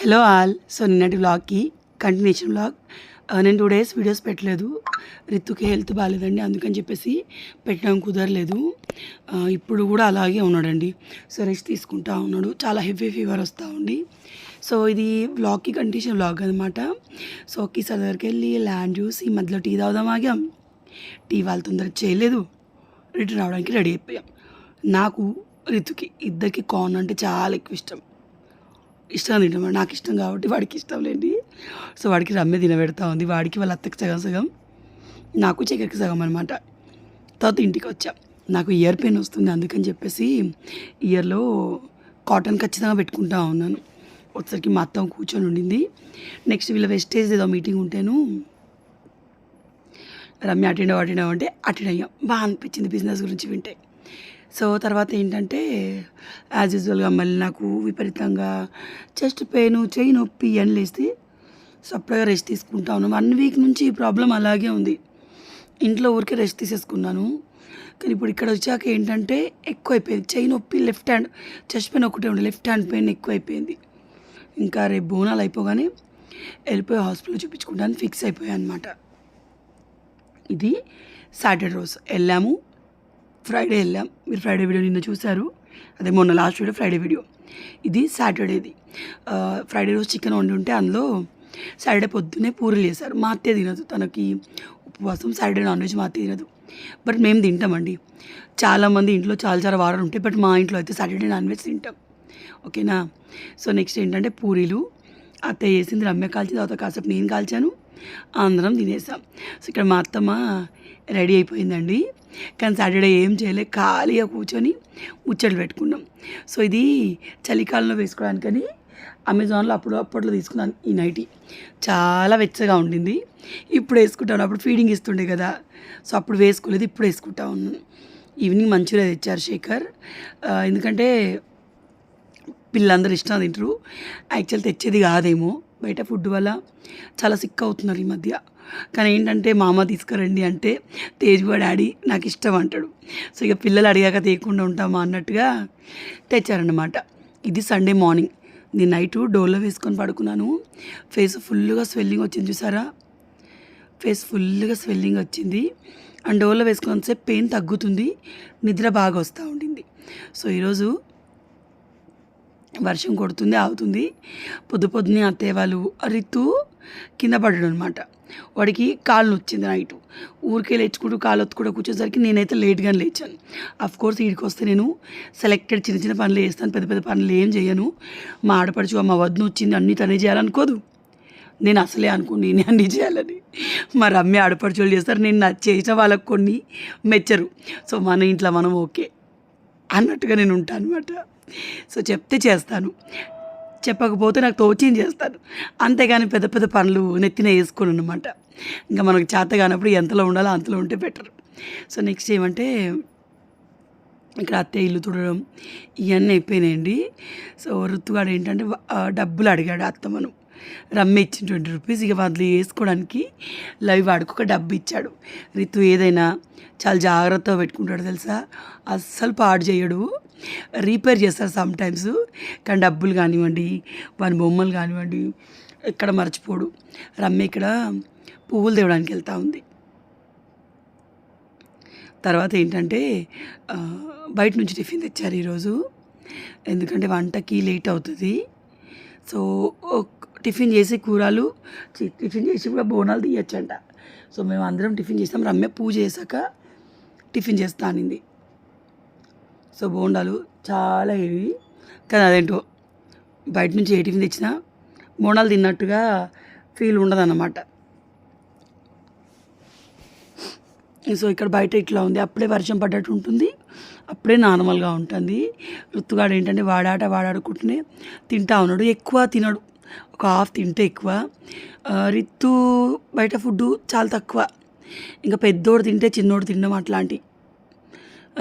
Hello all so నిన్నటి వ్లాగ్కి continuation vlog నేను టూ డేస్ వీడియోస్ పెట్టలేదు. రితుకి హెల్త్ బాగాలేదండి అందుకని చెప్పేసి పెట్టడం కుదరలేదు. Uh, ఇప్పుడు కూడా అలాగే ఉన్నాడండి. సో రెస్ట్ తీసుకుంటా ఉన్నాడు. చాలా హెవీ ఫీవర్ వస్తూ ఉంది. సో ఇది వ్లాగ్కి కంటిన్యూషన్ వ్లాగ్ అనమాట సో కిసార్ దగ్గరికి వెళ్ళి ల్యాండ్ చూసి మధ్యలో టీ తాగుదాం ఆగాం. టీ వాళ్ళ తొందరగా చేయలేదు. రిటర్న్ రావడానికి రెడీ అయిపోయాం. నాకు రితుకి ఇద్దరికి కార్న్ అంటే చాలా ఎక్కువ ఇష్టం. ఇష్టం తింటాం నాకు ఇష్టం కాబట్టి వాడికి ఇష్టం లేండి. సో వాడికి రమ్మె తినబెడతా ఉంది. వాడికి వాళ్ళ అత్తకి సగం సగం నాకు చక్కెరకి సగం అనమాట తర్వాత ఇంటికి వచ్చా. నాకు ఇయర్ పెయిన్ వస్తుంది అందుకని చెప్పేసి ఇయర్లో కాటన్ ఖచ్చితంగా పెట్టుకుంటా ఉన్నాను. ఒకసారికి మా అత్తం కూర్చొని ఉండింది. నెక్స్ట్ వీళ్ళ వెస్టేజ్ ఏదో మీటింగ్ ఉంటేను రమ్య అటెండ్ అవ్వ అటెండ్ అవ్వంటే అటెండ్ అయ్యాం. బాగా అనిపించింది బిజినెస్ గురించి వింటే. సో తర్వాత ఏంటంటే యాజ్ యూజువల్గా మళ్ళీ నాకు విపరీతంగా చెస్ట్ పెయిన్ చెయ్యి నొప్పి అని లేస్తే సో రెస్ట్ తీసుకుంటా ఉన్నాను వన్ వీక్ నుంచి ఈ ప్రాబ్లం అలాగే ఉంది. ఇంట్లో ఊరికే రెస్ట్ తీసేసుకున్నాను. కానీ ఇప్పుడు ఇక్కడ వచ్చాక ఏంటంటే ఎక్కువ అయిపోయింది చెయ్యి నొప్పి లెఫ్ట్ హ్యాండ్ చెస్ట్ పెయిన్ ఒకటే ఉండే లెఫ్ట్ హ్యాండ్ పెయిన్ ఎక్కువ అయిపోయింది ఇంకా రేపు బోనాలు అయిపోగానే వెళ్ళిపోయి హాస్పిటల్ చూపించుకుంటాను ఫిక్స్ అయిపోయాయి అనమాట ఇది సాటర్డే రోజు. వెళ్ళాము. ఫ్రైడే వెళ్ళాం. మీరు ఫ్రైడే వీడియో నిన్న చూశారు. అదే మొన్న లాస్ట్ వీడియో ఫ్రైడే వీడియో ఇది సాటర్డేది ఫ్రైడే రోజు చికెన్ వండి ఉంటే అందులో సాటర్డే పొద్దున్నే పూరీలు చేశారు. మా అత్తే తినదు. తనకి ఉపవాసం సాటర్డే నాన్ వెజ్ మా అత్తే తినదు. బట్ మేము తింటామండి. చాలామంది ఇంట్లో చాలా చాలా వారాలు ఉంటాయి. బట్ మా ఇంట్లో అయితే సాటర్డే నాన్ వెజ్ తింటాం. ఓకేనా? సో నెక్స్ట్ ఏంటంటే పూరీలు. అత్తయ్య చేసింది రమ్య కాల్చింది. తర్వాత కాసేపు నేను కాల్చాను. అందరం తినేసాం. సో ఇక్కడ మా అత్తమ్మ రెడీ అయిపోయిందండి. కానీ సాటర్డే ఏం చేయలేదు ఖాళీగా కూర్చొని ముచ్చట్లు పెట్టుకున్నాం. సో ఇది చలికాలంలో వేసుకోవడానికని అమెజాన్లో అప్పుడు అప్పట్లో తీసుకున్నాను ఈ నైటీ. చాలా వెచ్చగా ఉండింది. ఇప్పుడు వేసుకుంటాను అప్పుడు ఫీడింగ్ ఇస్తుండే కదా. సో అప్పుడు వేసుకోలేదు ఇప్పుడు వేసుకుంటా ఉన్నాను. ఈవినింగ్ మంచిగా తెచ్చారు శేఖర్. ఎందుకంటే పిల్లలందరూ ఇష్టం తింటారు యాక్చువల్ తెచ్చేది కాదేమో బయట ఫుడ్ వల్ల చాలా సిక్ అవుతున్నారు ఈ మధ్య. కానీ ఏంటంటే మామ తీసుకురండి అంటే తేజ్గా డాడీ నాకు ఇష్టం అంటాడు. సో ఇక పిల్లలు అడిగాక తీయకుండా ఉంటామా అన్నట్టుగా తెచ్చారనమాట ఇది సండే మార్నింగ్ నేను నైట్ డోర్లో వేసుకొని పడుకున్నాను. ఫేస్ ఫుల్గా స్వెల్లింగ్ వచ్చింది చూసారా? ఫేస్ ఫుల్గా స్వెల్లింగ్ వచ్చింది. అండ్ డోర్లో వేసుకున్నంతసేపు పెయిన్ తగ్గుతుంది. నిద్ర బాగా వస్తూ ఉండింది. సో ఈరోజు వర్షం కొడుతుంది ఆగుతుంది. పొద్దు పొద్దున్నే అత్తయ్య వాళ్ళు రితు కింద పడడం అనమాట వాడికి కాళ్ళు వచ్చింది నైట్. ఊరికే లేచుకుంటూ కాళ్ళు ఒత్తుకుంటూ కూర్చోసరికి నేనైతే లేట్గానే లేచాను. అఫ్ కోర్స్ వీడికి వస్తే నేను సెలెక్టెడ్ చిన్న చిన్న పనులు చేస్తాను పెద్ద పెద్ద పనులు ఏం చేయను. మా ఆడపడుచు మా వద్దు వచ్చింది అన్నీ తనే చేయాలనుకోదు. నేను అసలే అనుకుని నేనే అన్నీ చేయాలని. మా రమ్య ఆడపడుచోళ్ళు చేస్తారు నేను నా చేసిన వాళ్ళకి కొన్ని మెచ్చరు. సో మన ఇంట్లో మనం ఓకే అన్నట్టుగా నేను ఉంటాను అనమాట సో చెప్తే చేస్తాను. చెప్పకపోతే నాకు తోచేం చేస్తాను అంతేగాని పెద్ద పెద్ద పనులు నెత్తిన వేసుకోను అనమాట ఇంకా మనకు చేత కానప్పుడు ఎంతలో ఉండాలో అంతలో ఉంటే బెటర్. సో నెక్స్ట్ ఏమంటే ఇక్కడ అత్తయ్య ఇల్లు తుడడం ఇవన్నీ అయిపోయినాయండి. సో ఋతుగాడు ఏంటంటే డబ్బులు అడిగాడు అత్తమ్మను. రమ్మ ఇచ్చిన ట్వంటీ రూపీస్ ఇక వాళ్ళు వేసుకోవడానికి లైవ్ వాడికి ఒక డబ్బు ఇచ్చాడు. రితు ఏదైనా చాలా జాగ్రత్తగా పెట్టుకుంటాడు తెలుసా? అస్సలు పాడు చేయడు. రీపేర్ చేస్తారు సమ్ టైమ్స్ కానీ డబ్బులు కానివ్వండి వాని బొమ్మలు కానివ్వండి ఎక్కడ మర్చిపోడు. రమ్మి ఇక్కడ పువ్వులు తేవడానికి వెళ్తూ ఉంది. తర్వాత ఏంటంటే బయట నుంచి టిఫిన్ తెచ్చారు ఈరోజు. ఎందుకంటే వంటకి లేట్ అవుతుంది. సో టిఫిన్ చేసి కూరలు టిఫిన్ చేసి కూడా బోనాలు తీయచ్చంట. సో మేము అందరం టిఫిన్ చేస్తాం. రమ్య పూజ చేశాక టిఫిన్ చేస్తా అనింది. సో బోండాలు చాలా హెవీ. కానీ అదేంటో బయట నుంచి ఏ టిఫిన్ తెచ్చినా బోండాలు తిన్నట్టుగా ఫీల్ ఉండదన్నమాట. సో ఇక్కడ బయట ఇట్లా ఉంది. అప్పుడే వర్షం పడ్డట్టు ఉంటుంది. అప్పుడే నార్మల్గా ఉంటుంది. రుత్తుగాడు ఏంటంటే వాడాట వాడాడుకుంటూనే తింటా ఉన్నాడు. ఎక్కువ తినడు. ఒక హాఫ్ తింటే ఎక్కువ. రిత్తు బయట ఫుడ్ చాలా తక్కువ. ఇంకా పెద్దోడు తింటే చిన్నోడు తినడం అట్లాంటి.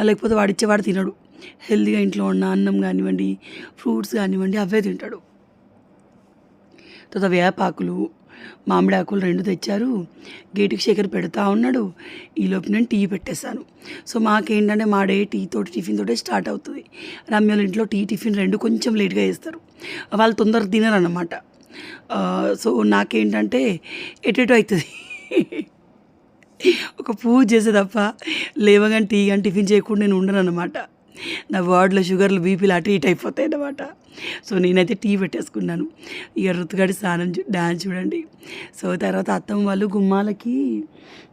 లేకపోతే వాడిచ్చేవాడు తినడు. హెల్తీగా ఇంట్లో ఉన్న అన్నం కానివ్వండి ఫ్రూట్స్ కానివ్వండి అవే తింటాడు. తర్వాత వేపాకులు మామిడి ఆకులు రెండు తెచ్చారు. గేటుకి శేఖర్ పెడతా ఉన్నాడు. ఈలోపు నేను టీ పెట్టేశాను. సో మాకేంటంటే మా డే టీ తోటి టిఫిన్ తోటే స్టార్ట్ అవుతుంది. రమ్యల ఇంట్లో టీ టిఫిన్ రెండు కొంచెం లేట్గా వేస్తారు వాళ్ళు తొందరగా తినరు అన్నమాట సో నాకేంటంటే ఎటెటో అవుతుంది. ఒక పూజ చేసే తప్ప లేవగానే టీ కానీ టిఫిన్ చేయకుండా నేను ఉండను అనమాట నా వార్డులో షుగర్లు బీపీలు అటు ఇటు అయిపోతాయి అన్నమాట. సో నేనైతే టీ పెట్టేసుకున్నాను. ఇక రుతుగాడి స్నానం చూ డ్యాన్స్ చూడండి. సో తర్వాత అత్తమ్మ వాళ్ళు గుమ్మాలకి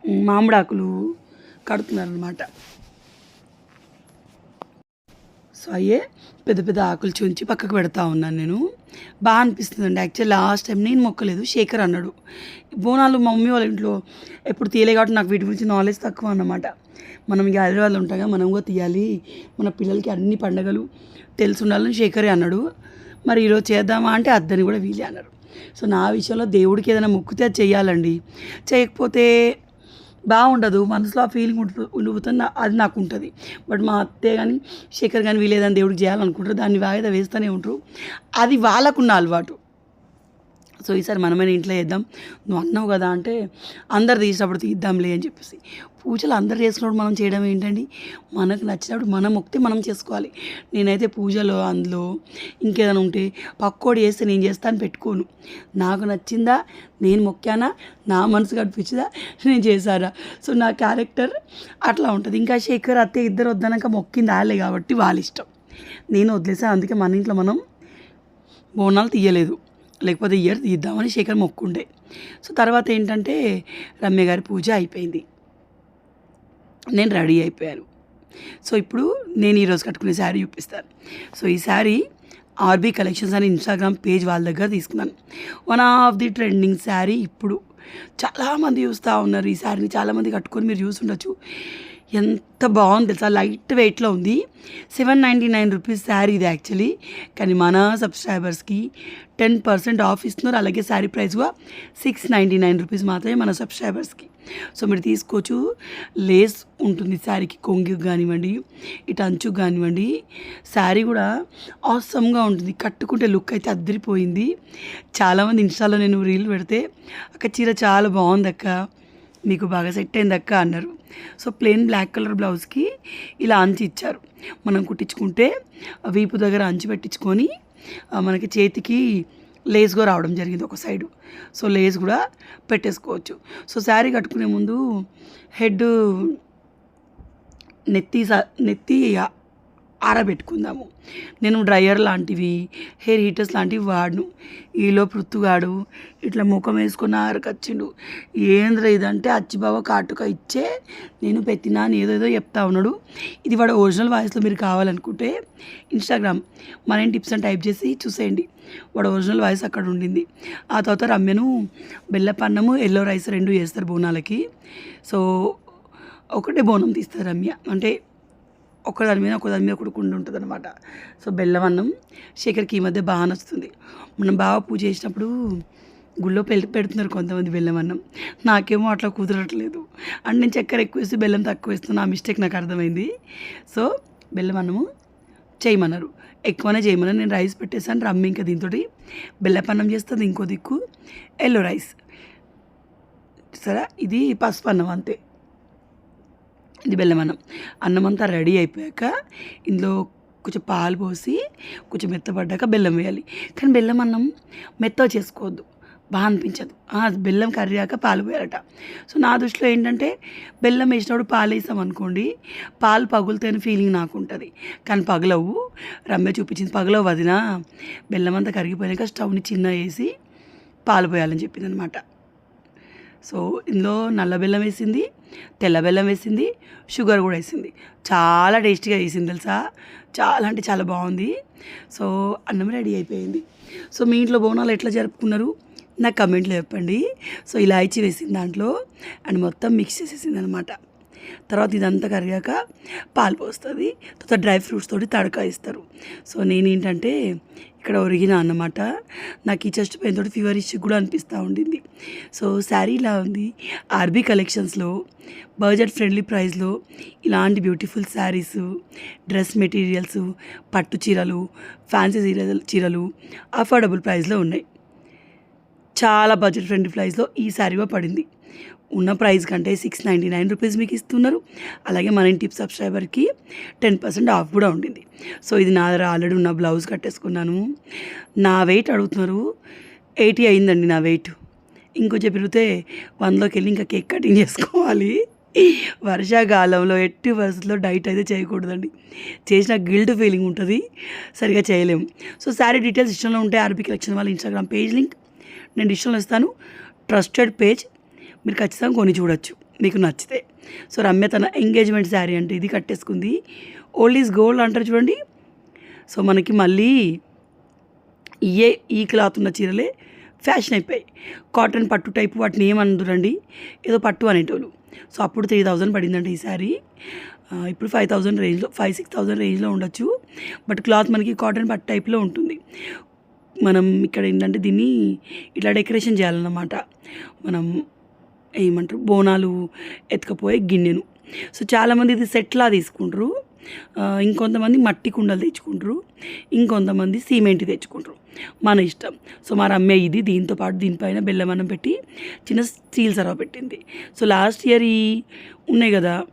మామిడాకులు మామిడాకులు కడుతున్నారనమాట సో అయ్యే పెద్ద పెద్ద ఆకులు చూంచి పక్కకు పెడతా ఉన్నాను నేను. బాగా అనిపిస్తుందండి. యాక్చువల్ లాస్ట్ టైం నేను మొక్కలేదు. శేఖర్ అన్నాడు బోనాలు మా మమ్మీ వాళ్ళ ఇంట్లో ఎప్పుడు తీయలే కాబట్టి నాకు వీటి గురించి నాలెడ్జ్ తక్కువ అన్నమాట. మనం ఇక హైదరాబాద్లో ఉంటాగా మనం కూడా తీయాలి. మన పిల్లలకి అన్ని పండగలు తెలిసి ఉండాలని శేఖరే అన్నాడు. మరి ఈరోజు చేద్దామా అంటే అద్దని కూడా వీలే అన్నారు. సో నా విషయంలో దేవుడికి ఏదైనా మొక్కితే అది చేయాలండి చేయకపోతే బాగుండదు మనసులో ఆ ఫీలింగ్ ఉంటుంది అది నాకు ఉంటుంది బట్ మా అత్తయ్య కానీ శేఖర్ కానీ వీలేదని దేవుడికి చేయాలనుకుంటారు దాన్ని వాయిదా వేస్తూనే ఉంటారు అది వాళ్ళకున్న అలవాటు. సో ఈసారి మనమైన ఇంట్లో చేద్దాం. నువ్వు అన్నావు కదా అంటే అందరు తీసినప్పుడు తీద్దాంలే అని చెప్పేసి. పూజలు అందరు చేసుకున్నప్పుడు మనం చేయడం ఏంటండి? మనకు నచ్చినప్పుడు మనం మొక్కితే మనం చేసుకోవాలి. నేనైతే పూజలో అందులో ఇంకేదైనా ఉంటే పక్కోడు చేస్తే నేను చేస్తాను పెట్టుకోను. నాకు నచ్చిందా? నేను మొక్కానా? నా మనసు కనిపించిందా? నేను చేశారా సో నా క్యారెక్టర్ అట్లా ఉంటుంది. ఇంకా శేఖర్ అత్తయ్య ఇద్దరు వద్దనక మొక్కింది ఆలే కాబట్టి వాళ్ళ ఇష్టం. నేను వదిలేసాను అందుకే మన ఇంట్లో మనం బోనాలు తీయలేదు. లేకపోతే ఇయర్ తీద్దామని శేఖర్ మొక్కుండే. సో తర్వాత ఏంటంటే రమ్య గారి పూజ అయిపోయింది. నేను రెడీ అయిపోయాను. సో ఇప్పుడు నేను ఈరోజు కట్టుకునే శారీ చూపిస్తాను. సో ఈ శారీ ఆర్బీ కలెక్షన్స్ అని ఇన్స్టాగ్రామ్ పేజ్ వాళ్ళ దగ్గర తీసుకున్నాను. One of the trending sari ఇప్పుడు. చాలామంది చూస్తూ ఉన్నారు ఈ శారీని. చాలామంది కట్టుకొని మీరు చూసుండొచ్చు. ఎంత బాగుంది తెలుసా? లైట్ వెయిట్లో ఉంది. Seven ninety nine rupees sari ఇది యాక్చువల్లీ. కానీ మన సబ్స్క్రైబర్స్కి టెన్ పర్సెంట్ ఆఫ్ ఇస్తున్నారు. అలాగే శారీ ప్రైస్ కూడా సిక్స్ నైంటీ నైన్ రూపీస్ మాత్రమే మన సబ్స్క్రైబర్స్కి. సో మీరు తీసుకోవచ్చు. లేస్ ఉంటుంది శారీకి కొంగి కానివ్వండి ఇటు అంచుకు కానివ్వండి. శారీ కూడా ఆసమ్గా ఉంటుంది. కట్టుకుంటే లుక్ అయితే అద్దరిపోయింది చాలామంది ఇన్స్టాలో నేను రీల్ పెడితే అక్క చీర చాలా బాగుంది అక్క మీకు బాగా సెట్ అయింది అక్క అన్నారు. సో ప్లెయిన్ బ్లాక్ కలర్ బ్లౌజ్కి ఇలా అంచి ఇచ్చారు. మనం కుట్టించుకుంటే ఆ వీపు దగ్గర అంచు పెట్టించుకొని మనకి చేతికి లేస్ కూడా రావడం జరిగింది ఒక సైడు. సో లేస్ కూడా పెట్టేసుకోవచ్చు. సో శారీ కట్టుకునే ముందు హెడ్ నెత్తి స- నెత్తి ఆరబెట్టుకుందాము. నేను డ్రయర్ లాంటివి హెయిర్ హీటర్స్ లాంటివి వాడను. ఈలో పృత్తుగాడు ఇట్లా ముఖం వేసుకున్న ఆరకచ్చిండు. ఏంద్ర ఇదంటే అచ్చిబావ కాటుక ఇచ్చే నేను పెట్టినా అని ఏదేదో చెప్తా ఉన్నాడు. ఇది వాడు ఒరిజినల్ వాయిస్లో మీరు కావాలనుకుంటే ఇన్స్టాగ్రామ్ మన టిప్స్ అని టైప్ చేసి చూసేయండి. వాడు ఒరిజినల్ వాయిస్ అక్కడ ఉండింది. ఆ తర్వాత రమ్యను బెల్లపన్నము ఎల్లో రైస్ రెండు చేస్తారు బోనాలకి. సో ఒకటే బోనం తీస్తారు రమ్య. అంటే ఒకదాని మీద ఒకదాని మీద కొడుకుంటూ ఉంటుంది అనమాట సో బెల్లం అన్నం శేఖర్కి ఈ మధ్య బాగా నచ్చుతుంది. మనం బాగా పూజ చేసినప్పుడు గుళ్ళో పెళ్ళి పెడుతున్నారు కొంతమంది బెల్లం అన్నం నాకేమో అట్లా కుదరట్లేదు. అండ్ నేను చక్కెర ఎక్కువ వేసి బెల్లం తక్కువ వేస్తున్నా ఆ మిస్టేక్ నాకు అర్థమైంది. సో బెల్లం అన్నము చేయమన్నారు. ఎక్కువనే చేయమన్నారు. నేను రైస్ పెట్టేసాను రమ్మి ఇంకా దీంతో బెల్లపన్నం చేస్తుంది ఇంకో దిక్కు ఎల్లో రైస్. సరే ఇది పసుపు అన్నం అంతే. ఇది బెల్లం అన్నం అన్నం అంతా రెడీ అయిపోయాక ఇందులో కొంచెం పాలు పోసి కొంచెం మెత్తపడ్డాక బెల్లం వేయాలి. కానీ బెల్లం అన్నం మెత్తగా చేసుకోవద్దు. బాగా అనిపించదు. బెల్లం కరిగాక పాలు పోయాలట. సో నా దృష్టిలో ఏంటంటే బెల్లం వేసినప్పుడు పాలు వేసాం అనుకోండి పాలు పగులుతాయని ఫీలింగ్ నాకు ఉంటుంది కానీ పగలవు. రమ్య చూపించింది పగలవు వదిన. బెల్లం అంతా కరిగిపోయాక స్టవ్ని చిన్న వేసి పాలు పోయాలని చెప్పింది అనమాట సో ఇందులో నల్ల బెల్లం వేసింది తెల్ల బెల్లం వేసింది షుగర్ కూడా వేసింది. చాలా టేస్టీగా వేసింది తెలుసా? చాలా అంటే చాలా బాగుంది. సో అన్నం రెడీ అయిపోయింది. సో మీ ఇంట్లో బోనాలు ఎట్లా జరుపుకున్నారు? నాకు కమెంట్లో చెప్పండి. సో ఇలాయచి వేసింది దాంట్లో అండ్ మొత్తం మిక్స్ చేసేసింది అనమాట తర్వాత ఇదంతా కరిగాక పాలు పోస్తుంది. తర్వాత డ్రై ఫ్రూట్స్ తోటి తడక ఇస్తారు సో నేనేంటంటే ఇక్కడ ఒరిగిన అన్నమాట. నాకు ఈ చెస్ట్ పెయిన్ తోటి ఫీవర్ ఇష్యూ కూడా అనిపిస్తూ ఉండింది. సో శారీ ఇలా ఉంది. ఆర్బీ కలెక్షన్స్లో బడ్జెట్ ఫ్రెండ్లీ ప్రైస్లో ఇలాంటి బ్యూటిఫుల్ శారీస్ డ్రెస్ మెటీరియల్స్ పట్టు చీరలు ఫ్యాన్సీ చీరలు చీరలు అఫోర్డబుల్ ప్రైస్లో ఉన్నాయి. చాలా బడ్జెట్ ఫ్రెండ్లీ ప్రైస్లో ఈ శారీగా పడింది. ఉన్న ప్రైస్ కంటే సిక్స్ నైంటీ నైన్ రూపీస్ మీకు ఇస్తున్నారు. అలాగే మన ఇంటి సబ్స్క్రైబర్కి టెన్ పర్సెంట్ ఆఫ్ కూడా ఉండింది. సో ఇది నా దగ్గర ఆల్రెడీ ఉన్న బ్లౌజ్ కట్టేసుకున్నాను. నా వెయిట్ అడుగుతున్నారు. ఎయిటీ అయిందండి నా వెయిట్ ఇంకొంచెం పెరిగితే వందలోకి వెళ్ళి ఇంకా కేక్ కటింగ్ చేసుకోవాలి. వర్షాకాలంలో ఎట్టి పరిస్థితుల్లో డైట్ అయితే చేయకూడదండి. చేసిన గిల్ట్ ఫీలింగ్ ఉంటుంది. సరిగా చేయలేము సో శారీ డీటెయిల్స్ ఇష్టంలో ఉంటే ఆర్బీ కలెక్షన్ వాళ్ళ ఇన్స్టాగ్రామ్ పేజ్ లింక్. నేను ఇష్టంలో ఇస్తాను. ట్రస్టెడ్ పేజ్ మీరు ఖచ్చితంగా కొని చూడొచ్చు. మీకు నచ్చితే. సో రమ్య తన ఎంగేజ్మెంట్ శారీ అంటే ఇది కట్టేసుకుంది. ఓల్డ్ ఈజ్ గోల్డ్ అంటారు చూడండి. సో మనకి మళ్ళీ ఇయే ఈ క్లాత్ ఉన్న చీరలే ఫ్యాషన్ అయిపోయాయి. కాటన్ పట్టు టైప్ వాటిని ఏమనదురండి ఏదో పట్టు అనేటోళ్ళు. సో అప్పుడు త్రీ థౌజండ్ పడిందండి ఈ శారీ. ఇప్పుడు ఫైవ్ థౌజండ్ రేంజ్లో ఫైవ్ సిక్స్ థౌజండ్ రేంజ్లో ఉండొచ్చు. బట్ క్లాత్ మనకి కాటన్ పట్టు టైప్లో ఉంటుంది. మనం ఇక్కడ ఏంటంటే దీన్ని ఇట్లా డెకరేషన్ చేయాలన్నమాట. మనం ఏమంటారు బోనాలు ఎత్తుకపోయే గిన్నెను. సో చాలామంది ఇది సెట్లా తీసుకుంటారు. ఇంకొంతమంది మట్టి కుండలు తెచ్చుకుంటారు. ఇంకొంతమంది సిమెంట్ తెచ్చుకుంటారు. మన ఇష్టం. సో మా రమ్య ఇది దీంతో పాటు దీనిపైన బెల్లం అన్నం పెట్టి చిన్న స్టీల్ సర్వ పెట్టింది. సో లాస్ట్ ఇయర్ ఈ ఉన్నాయి కదా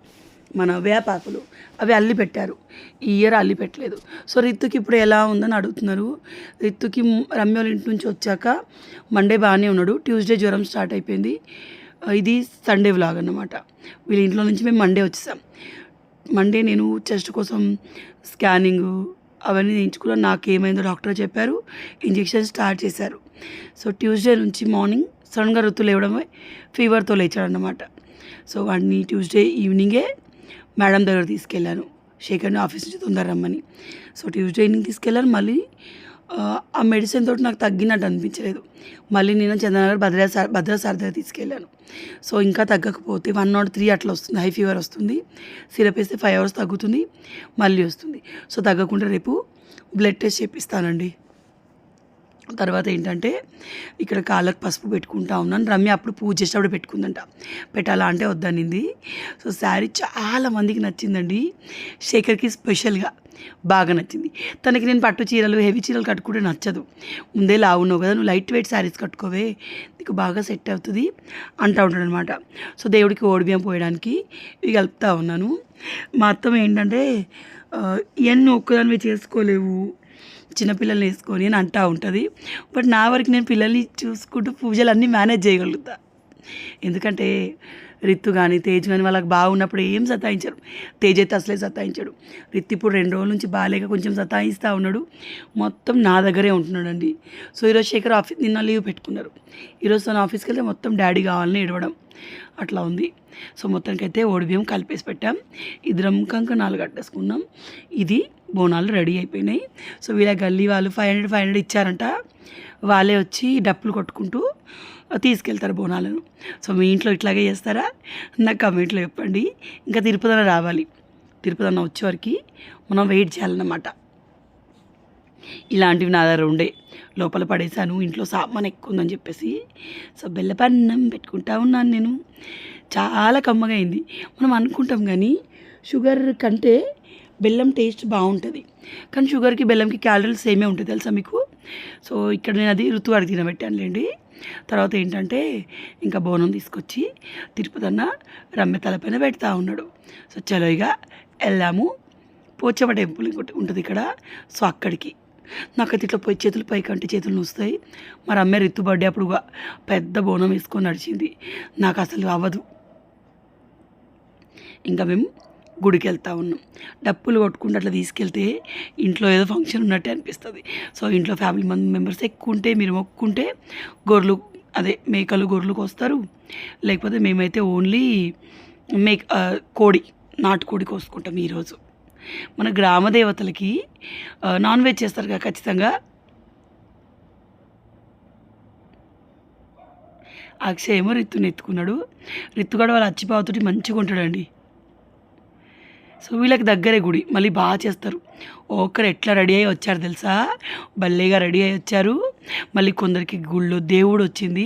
మన వేపాకులు అవి అల్లి పెట్టారు. ఈ ఇయర్ అల్లి పెట్టలేదు. సో రిత్తుకి ఇప్పుడు ఎలా ఉందని అడుగుతున్నారు. రిత్తుకి రమ్య వాళ్ళ ఇంటి నుంచి వచ్చాక మండే బాగానే ఉన్నాడు. ట్యూస్డే జ్వరం స్టార్ట్ అయిపోయింది. ఇది సండే వ్లాగ్ అన్నమాట. వీళ్ళ ఇంట్లో నుంచి మేము మండే వచ్చేసాం. మండే నేను చెస్ట్ కోసం స్కానింగ్ అవన్నీ చేయించుకున్నాను నాకు ఏమైందో డాక్టర్ చెప్పారు. ఇంజెక్షన్ స్టార్ట్ చేశారు. సో ట్యూస్డే నుంచి మార్నింగ్ సడన్గా ఋతు లేవడమే ఫీవర్తో లేచాడనమాట సో వాడిని ట్యూస్డే ఈవినింగే మేడం దగ్గర తీసుకెళ్ళాను. శేఖర్ని ఆఫీస్ నుంచి తొందర రమ్మని. సో ట్యూస్డే ఈవినింగ్ తీసుకెళ్ళాను. మళ్ళీ ఆ, మెడిసిన్ తోటి నాకు తగ్గినట్టు అనిపించలేదు. మళ్ళీ నేను చంద్రనగర్ భద్రాసార్ సార్ భద్రా దగ్గర తీసుకెళ్ళాను. సో ఇంకా తగ్గకపోతే వన్ నాట్ త్రీ అట్లా వస్తుంది. హై ఫీవర్ వస్తుంది. సిరప్ వేస్తే ఫైవ్ అవర్స్ తగ్గుతుంది. మళ్ళీ వస్తుంది. సో తగ్గకుండా రేపు బ్లడ్ టెస్ట్ చేపిస్తానండి. తర్వాత ఏంటంటే ఇక్కడ కాళ్ళకు పసుపు పెట్టుకుంటా ఉన్నాను. రమ్య అప్పుడు పూజ చేసేటప్పుడు పెట్టుకుందంట. పెట్టాలా అంటే వద్దనింది. సో శారీ చాలా మందికి నచ్చిందండి. శేఖర్కి స్పెషల్గా బాగా నచ్చింది. తనకి నేను పట్టు చీరలు హెవీ చీరలు కట్టుకుంటే నచ్చదు. ముందే లావున్నావు కదా నువ్వు లైట్ వెయిట్ శారీస్ కట్టుకోవే. నీకు బాగా సెట్ అవుతుంది అంటూ ఉంటాడు అనమాట సో దేవుడికి ఓడిబియ్యం పోయడానికి ఇవి కలుపుతా ఉన్నాను. మా అత్తమ్మ ఏంటంటే ఇవన్నీ ఒక్కదానివి చేసుకోలేవు. చిన్నపిల్లల్ని వేసుకొని అని అంటూ ఉంటుంది. బట్ నా వరకు నేను పిల్లల్ని చూసుకుంటూ పూజలు అన్నీ మేనేజ్ చేయగలుగుతా. ఎందుకంటే రిత్తు కానీ తేజ్ కానీ వాళ్ళకి బాగున్నప్పుడు ఏం సతాయించరు. తేజ్ అయితే అసలే సతాయించాడు. రిత్ ఇప్పుడు రెండు రోజుల నుంచి బాగాలేక కొంచెం సతాయిస్తూ ఉన్నాడు. మొత్తం నా దగ్గరే ఉంటున్నాడండి. సో ఈరోజు శేఖర్ ఆఫీస్ నిన్న లీవ్ పెట్టుకున్నారు. ఈరోజు తన ఆఫీస్కి వెళ్తే మొత్తం డాడీ కావాలని ఏడవడం. అట్లా ఉంది. సో మొత్తానికి అయితే ఓడిబియ్యం కలిపేసి పెట్టాం. ఇద్దరం కంక నాలుగు కట్టేసుకున్నాం ఇది బోనాలు రెడీ అయిపోయినాయి. సో వీళ్ళ గల్లీ వాళ్ళు ఫైవ్ హండ్రెడ్ ఫైవ్ హండ్రెడ్ ఇచ్చారంట. వాళ్ళే వచ్చి డప్పులు కొట్టుకుంటూ తీసుకెళ్తారు బోనాలను సో మీ ఇంట్లో ఇట్లాగే చేస్తారా? నాకు కమెంట్లో చెప్పండి. ఇంకా తిరుపతి అన్న రావాలి. తిరుపతి అన్న వచ్చే వరకు మనం వెయిట్ చేయాలన్నమాట. ఇలాంటివి నా దగ్గర ఉండే. లోపల పడేసాను ఇంట్లో సామాన్ ఎక్కువ ఉందని చెప్పేసి. సో బెల్లపన్నం పెట్టుకుంటా ఉన్నాను నేను. చాలా కమ్మగా అయింది. మనం అనుకుంటాం కానీ షుగర్ కంటే బెల్లం టేస్ట్ బాగుంటుంది. కానీ షుగర్కి బెల్లంకి క్యాలరీలు సేమే ఉంటుంది తెలుసా మీకు? సో ఇక్కడ నేను అది ఋతువు అడిగి తినబెట్టానులేండి. తర్వాత ఏంటంటే ఇంకా బోనం తీసుకొచ్చి తిరుపతి అన్న రమ్య తలపైన పెడతా ఉన్నాడు. సో చలో ఇక వెళ్ళాము పోచమ్మ టెంపుల్ ఇంకోటి ఉంటుంది ఇక్కడ సో అక్కడికి. నాకైతే ఇట్లా పోయి చేతులు పైకి అంటే చేతులు నొస్తాయి. మరి అమ్మ రిత్తు బర్త్డే అప్పుడు పెద్ద బోనం వేసుకొని నడిచింది. నాకు అసలు అవ్వదు. ఇంకా మేము గుడికి వెళ్తా ఉన్నాం. డప్పులు కొట్టుకుంటూ అట్లా తీసుకెళ్తే ఇంట్లో ఏదో ఫంక్షన్ ఉన్నట్టే అనిపిస్తుంది. సో ఇంట్లో ఫ్యామిలీ మంది మెంబర్స్ ఎక్కువ ఉంటే మీరు మొక్కుంటే గొర్రెలు అదే మేకలు గొర్రెలకు వస్తారు లేకపోతే మేమైతే ఓన్లీ మేక నాటు కోడి నాటుకోడి కోసుకుంటాం ఈరోజు. మన గ్రామ దేవతలకి నాన్ వెజ్ చేస్తారు కదా ఖచ్చితంగా. అక్షయ్ ఏమో రిత్తుని ఎత్తుకున్నాడు. రిత్తుగాడు కూడా వాళ్ళ అచ్చిపావుతోటి మంచిగా ఉంటాడండి. సో వీళ్ళకి దగ్గరే గుడి. మళ్ళీ బాగా చేస్తారు. ఒకరు ఎట్లా రెడీ అయ్యి వచ్చారు తెలుసా? భలేగా రెడీ అయ్యి వచ్చారు. మళ్ళీ కొందరికి గుళ్ళో దేవుడు వచ్చింది.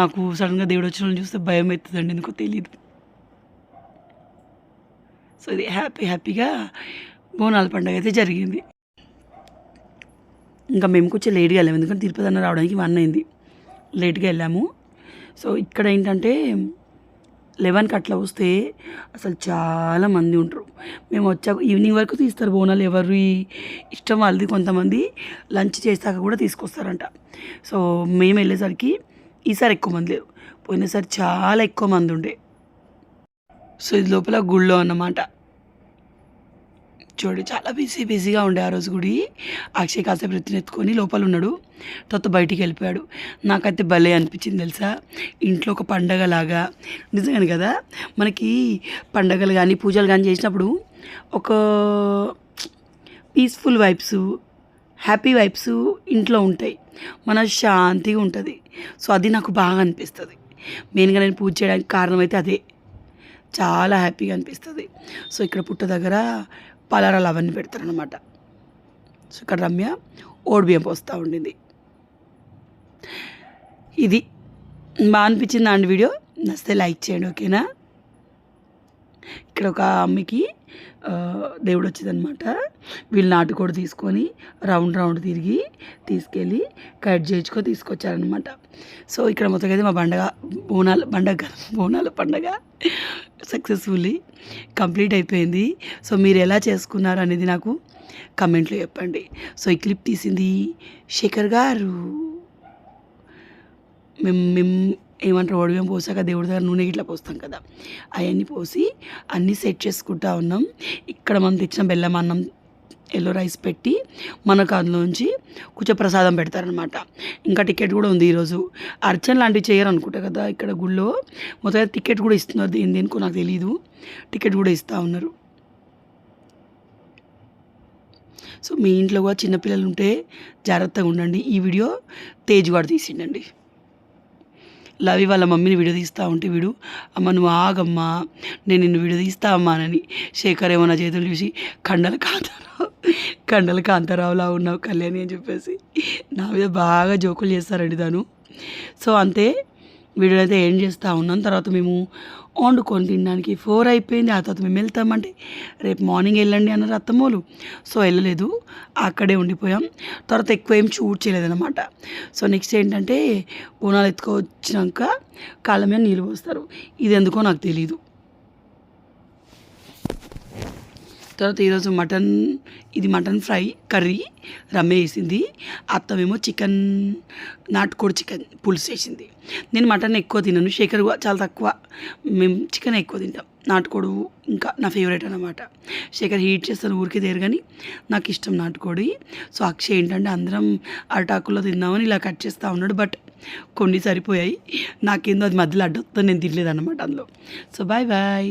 నాకు సడన్గా దేవుడు వచ్చిన చూస్తే భయం అవుతుందండి ఎందుకో తెలియదు సో ఇది హ్యాపీ హ్యాపీగా బోనాల పండుగ అయితే జరిగింది. ఇంకా మేము కొంచెం లేట్గా వెళ్ళాము ఎందుకంటే తిరుపతి అన్న రావడానికి వన్ అయింది. లేట్గా వెళ్ళాము. సో ఇక్కడ ఏంటంటే లెవెన్కి అట్లా వస్తే అసలు చాలా మంది ఉంటారు. మేము వచ్చాక ఈవినింగ్ వరకు తీస్తారు బోనాలు ఎవరు ఇష్టం వాళ్ళది కొంతమంది లంచ్ చేశాక కూడా తీసుకొస్తారంట. సో మేము వెళ్ళేసరికి ఈసారి ఎక్కువ మంది లేరు. పోయినసారి చాలా ఎక్కువ మంది ఉండే. సో ఇది లోపల గుళ్ళో అన్నమాట. చూడు చాలా బిజీ బిజీగా ఉండే ఆ రోజు గుడి. అక్షయ్ కాసేపు ఎత్తుకొని లోపల ఉన్నాడు. తర్వాత బయటికి వెళ్ళిపోయాడు. నాకైతే భలే అనిపించింది తెలుసా? ఇంట్లో ఒక పండగలాగా. నిజంగానే కదా? మనకి పండగలు కానీ పూజలు కానీ చేసినప్పుడు ఒక పీస్ఫుల్ వైబ్స్ హ్యాపీ వైబ్స్ ఇంట్లో ఉంటాయి. మన శాంతిగా ఉంటుంది. సో అది నాకు బాగా అనిపిస్తుంది. మెయిన్గా నేను పూజ చేయడానికి కారణం అయితే అదే. చాలా హ్యాపీగా అనిపిస్తుంది. సో ఇక్కడ పుట్ట దగ్గర పలారాలు అవన్నీ పెడతారనమాట సో ఇక్కడ రమ్య ఓడిబియ్యం పోస్తూ ఉండింది. ఇది. బాగా అనిపించింది అండి వీడియో? నచ్చితే లైక్ చేయండి ఓకేనా? ఇక్కడ ఒక అమ్మకి దేవుడు వచ్చిందనమాట వీళ్ళు నాటుకోడి తీసుకొని రౌండ్ రౌండ్ తిరిగి తీసుకెళ్ళి కట్ చేయించుకొని తీసుకొచ్చారనమాట. సో ఇక్కడ మొత్తం అయితే మా పండగ బోనాల పండగ బోనాల పండగ సక్సెస్ఫుల్లీ కంప్లీట్ అయిపోయింది. సో మీరు ఎలా చేసుకున్నారు అనేది నాకు కమెంట్లో చెప్పండి. సో ఈ క్లిప్ తీసింది శేఖర్ గారు. మేము మేము ఏమంటారు ఒడివేం పోసాక దేవుడి దగ్గర నూనె ఇట్లా పోస్తాం కదా. అవన్నీ పోసి అన్నీ సెట్ చేసుకుంటా ఉన్నాం. ఇక్కడ మనం తెచ్చిన బెల్లం అన్నం ఎల్లో రైస్ పెట్టి మనకు అందులోంచి కొంచెం ప్రసాదం పెడతారనమాట. ఇంకా టికెట్ కూడా ఉంది ఈరోజు. అర్చన లాంటివి చేయరు అనుకుంటా కదా ఇక్కడ గుళ్ళో. మొత్తం టికెట్ కూడా ఇస్తున్నారు. దేని దేనికో నాకు తెలియదు టికెట్ కూడా ఇస్తూ ఉన్నారు. సో మీ ఇంట్లో కూడా చిన్నపిల్లలు ఉంటే జాగ్రత్తగా ఉండండి. ఈ వీడియో తేజ్ కూడా తీసిండండి. లవి వాళ్ళ మమ్మీని వీడియో తీస్తూ ఉంటే వీడు అమ్మ నువ్వు ఆగమ్మా నేను నిన్ను వీడియో తీస్తా అమ్మా అని శేఖర్ ఏమో నా చేతులు చూసి కండల కాంతారావు కండల కాంతారావులా ఉన్నావు కళ్యాణి అని చెప్పేసి నా మీద బాగా జోకులు చేస్తారండి తను. సో అంతే. వీడియో అయితే ఏం చేస్తూ ఉన్నాం. తర్వాత మేము వండుకొని తినడానికి. ఫోర్ అయిపోయింది. ఆ తర్వాత మేము వెళ్తామంటే రేపు మార్నింగ్ వెళ్ళండి అన్నారు అత్తమ్మోలు సో వెళ్ళలేదు. అక్కడే ఉండిపోయాం. తర్వాత ఎక్కువ ఏం షూట్ చేయలేదన్నమాట. సో నెక్స్ట్ ఏంటంటే బోనాలు ఎత్తుకొచ్చినాక కాళ్ళ మీద నీళ్ళు పోస్తారు. ఇది ఎందుకో నాకు తెలియదు తర్వాత ఈరోజు మటన్ ఇది మటన్ ఫ్రై కర్రీ రమ్మ వేసింది అత్తమేమో చికెన్ నాటుకోడి చికెన్ పులుసు వేసింది నేను మటన్ ఎక్కువ తినను శేఖర్ కూడా చాలా తక్కువ. మేము చికెన్ ఎక్కువ తింటాం. నాటుకోడు ఇంకా నా ఫేవరెట్ అనమాట శేఖర్ హీట్ చేస్తాను ఊరికే దేరు కానీ నాకు ఇష్టం నాటుకోడి. సో అక్షయ్ ఏంటంటే అందరం అరటాకుల్లో తిందామని ఇలా కట్ చేస్తూ ఉన్నాడు బట్ కొన్ని సరిపోయాయి. నాకేందో అది మధ్యలో అడ్డొస్తా నేను తినలేదు అనమాట అందులో. So bye bye